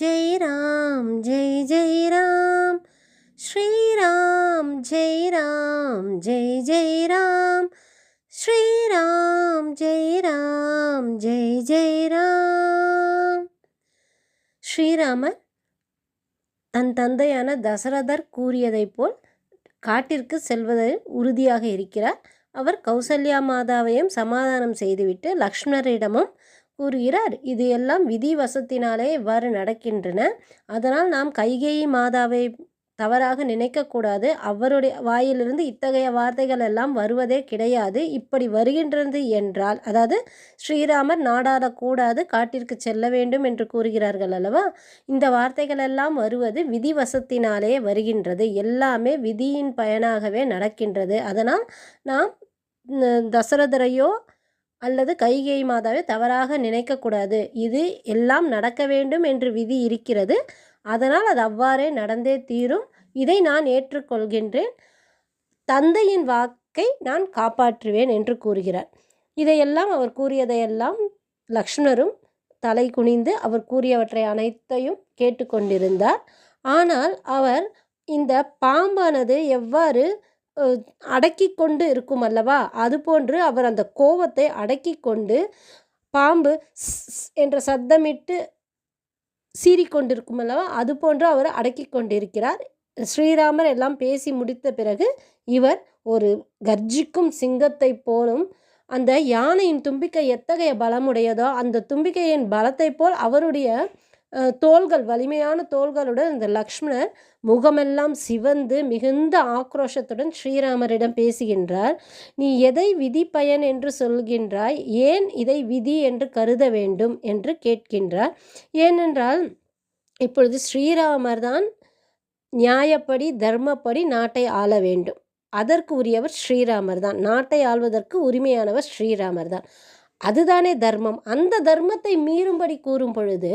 ஜெய் ராம் ஜெய் ஜெய் ராம். ஸ்ரீராம் ஜெய் ராம் ஜெய் ஜெய் ராம். ஸ்ரீராம் ஜெய் ராம் ஜெய் ஜெய் ராம். ஸ்ரீராமர் தன் தந்தையான தசரதர் கூறியதைப் போல் காட்டிற்கு செல்வதில் உறுதியாக இருக்கிறார். அவர் கௌசல்யா மாதாவையும் சமாதானம் செய்துவிட்டு லக்ஷ்மணரிடமும் கூறுகிறார். இது எல்லாம் விதி வசத்தினாலே இவ்வாறு நடக்கின்றன. அதனால் நாம் கைகேயி மாதாவை தவறாக நினைக்கக்கூடாது. அவருடைய வாயிலிருந்து இத்தகைய வார்த்தைகள் எல்லாம் வருவதே கிடையாது. இப்படி வருகின்றது என்றால் அதாவது ஸ்ரீராமர் நாடாடக்கூடாது காட்டிற்கு செல்ல வேண்டும் என்று கூறுகிறார்கள் அல்லவா? இந்த வார்த்தைகள் எல்லாம் வருவது விதிவசத்தினாலே வருகின்றது. எல்லாமே விதியின் பயனாகவே நடக்கின்றது. அதனால் நாம் தசரதரையோ அல்லது கைகை மாதாவை தவறாக நினைக்கக்கூடாது. இது எல்லாம் நடக்க வேண்டும் என்று விதி இருக்கிறது. அதனால் அது அவ்வாறே நடந்தே தீரும். இதை நான் ஏற்றுக்கொள்கின்றேன். தந்தையின் வாக்கை நான் காப்பாற்றுவேன் என்று கூறுகிறார். இதையெல்லாம் அவர் கூறியதையெல்லாம் லக்ஷ்மணரும் தலை குனிந்து அவர் கூறியவற்றை அனைத்தையும் கேட்டுக்கொண்டிருந்தார். ஆனால் அவர் இந்த பாம்பானது எவ்வாறு அடக்கி கொண்டு இருக்கும் அல்லவா? அதுபோன்று அவர் அந்த கோவத்தை அடக்கி கொண்டு பாம்பு என்ற சத்தமிட்டு சீறிக்கொண்டிருக்கும் அல்லவா? அதுபோன்று அவர் அடக்கி கொண்டிருக்கிறார் ஸ்ரீராமர் எல்லாம் பேசி முடித்த பிறகு இவர் ஒரு கர்ஜிக்கும் சிங்கத்தை போலும் அந்த யானையின் தும்பிக்கை எத்தகைய பலமுடையதோ அந்த தும்பிக்கையின் பலத்தை போல் அவருடைய தோள்கள் வலிமையான தோள்களுடன் இந்த லக்ஷ்மணர் முகமெல்லாம் சிவந்து மிகுந்த ஆக்ரோஷத்துடன் ஸ்ரீராமரிடம் பேசுகின்றார். நீ எதை விதி பயன் என்று சொல்கின்றாய்? ஏன் இதை விதி என்று கருத வேண்டும்? என்று கேட்கின்றார். ஏனென்றால் இப்பொழுது ஸ்ரீராமர் தான் நியாயப்படி தர்மப்படி நாட்டை ஆள வேண்டும். அதற்கு உரியவர் ஸ்ரீராமர் தான். நாட்டை ஆள்வதற்கு உரிமையானவர் ஸ்ரீராமர் தான். அதுதானே தர்மம். அந்த தர்மத்தை மீறும்படி கூறும் பொழுது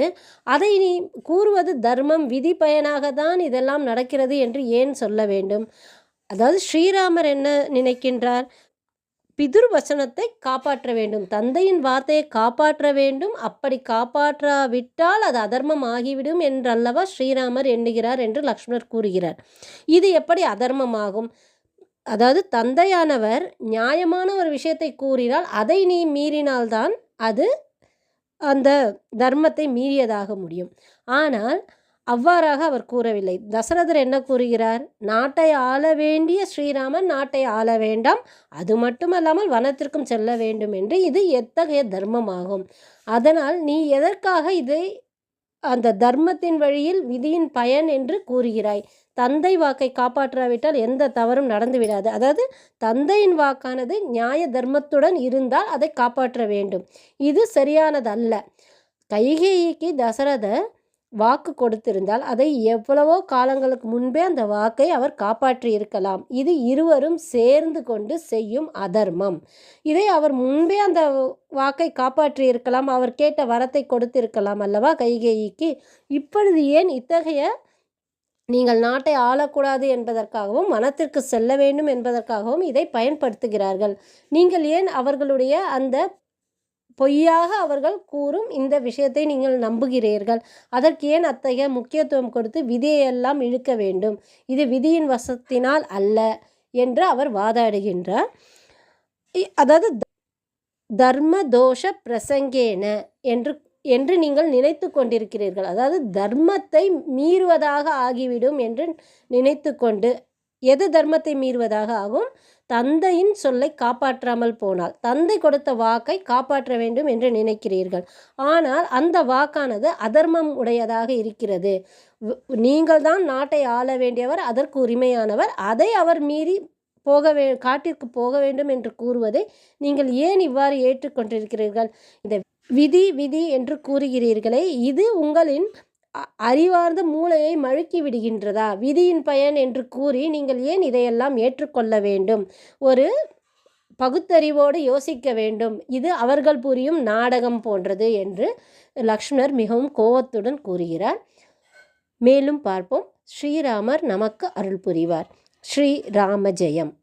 அதை நீ கூறுவது தர்மம் விதி பயனாக தான் இதெல்லாம் நடக்கிறது என்று ஏன் சொல்ல வேண்டும்? அதாவது ஸ்ரீராமர் என்ன நினைக்கின்றார்? பிதுர் வசனத்தை காப்பாற்ற வேண்டும். தந்தையின் வார்த்தையை காப்பாற்ற வேண்டும். அப்படி காப்பாற்றாவிட்டால் அது அதர்மம் ஆகிவிடும் என்றல்லவா ஸ்ரீராமர் எண்ணுகிறார் என்று லக்ஷ்மணர் கூறுகிறார். இது எப்படி அதர்மமாகும்? அதாவது தந்தையானவர் நியாயமான ஒரு விஷயத்தை கூறினால் அதை நீ மீறினால்தான் அது அந்த தர்மத்தை மீறியதாக முடியும். ஆனால் அவ்வாறாக அவர் கூறவில்லை. தசரதர் என்ன கூறுகிறார்? நாட்டை ஆள வேண்டிய ஸ்ரீராமன் நாட்டை ஆள வேண்டாம். அது மட்டுமல்லாமல் வனத்திற்கும் செல்ல வேண்டும் என்று இது எத்தகைய தர்மமாகும்? அதனால் நீ எதற்காக இதை அந்த தர்மத்தின் வழியில் விதியின் பயன் என்று கூறுகிறாய். தந்தை வாக்கை காப்பாற்றாவிட்டால் எந்த தவறும் நடந்து விடாது. அதாவது தந்தையின் வாக்கானது நியாய தர்மத்துடன் இருந்தால் அதை காப்பாற்ற வேண்டும். இது சரியானதல்ல. கைகேயிக்கு தசரத வாக்கு கொடுத்திருந்தால் அதை எவ்வளவோ காலங்களுக்கு முன்பே அந்த வாக்கை அவர் காப்பாற்றியிருக்கலாம். இது இருவரும் சேர்ந்து கொண்டு செய்யும் அதர்மம். இதை அவர் முன்பே அந்த வாக்கை காப்பாற்றி இருக்கலாம் அவர் கேட்ட வரத்தை கொடுத்திருக்கலாம் அல்லவா? கைகேயிக்கு இப்பொழுது ஏன் இத்தகைய நீங்கள் நாட்டை ஆளக்கூடாது என்பதற்காகவும் மனத்திற்கு செல்ல வேண்டும் என்பதற்காகவும் இதை பயன்படுத்துகிறார்கள்? நீங்கள் ஏன் அவர்களுடைய அந்த பொய்யாக அவர்கள் கூறும் இந்த விஷயத்தை நீங்கள் நம்புகிறீர்கள். அதற்கு ஏன் அத்தகைய முக்கியத்துவம் கொடுத்து விதியையெல்லாம் இழுக்க வேண்டும்? இது விதியின் வசத்தினால் அல்ல என்று அவர் வாதாடுகின்றார். அதாவது தர்ம தோஷ பிரசங்கேன என்று என்று நீங்கள் நினைத்து கொண்டிருக்கிறீர்கள். அதாவது தர்மத்தை மீறுவதாக ஆகிவிடும் என்று நினைத்து கொண்டு எது தர்மத்தை மீறுவதாக ஆகும்? தந்தையின் சொல்லை காப்பாற்றாமல் போனால் தந்தை கொடுத்த வாக்கை காப்பாற்ற வேண்டும் என்று நினைக்கிறீர்கள். ஆனால் அந்த வாக்கானது அதர்மம் உடையதாக இருக்கிறது. நீங்கள் தான் நாட்டை ஆள வேண்டியவர் அதற்கு உரிமையானவர். அதை அவர் மீறி போக வே காட்டிற்கு போக வேண்டும் என்று கூறுவதை நீங்கள் ஏன் இவ்வாறு ஏற்றுக்கொண்டிருக்கிறீர்கள்? இந்த விதி விதி என்று கூறுகிறீர்களே இது உங்களின் அறிவார்ந்த மூளையை மழுக்கி விடுகின்றதா? விதியின் பயன் என்று கூறி நீங்கள் ஏன் இதையெல்லாம் ஏற்றுக்கொள்ள வேண்டும்? ஒரு பகுத்தறிவோடு யோசிக்க வேண்டும். இது அவர்கள் புரியும் நாடகம் போன்றது என்று லக்ஷ்மணர் மிகவும் கோபத்துடன் கூறுகிறார். மேலும் பார்ப்போம். ஸ்ரீராமர் நமக்கு அருள் புரிவார். ஸ்ரீ ராமஜெயம்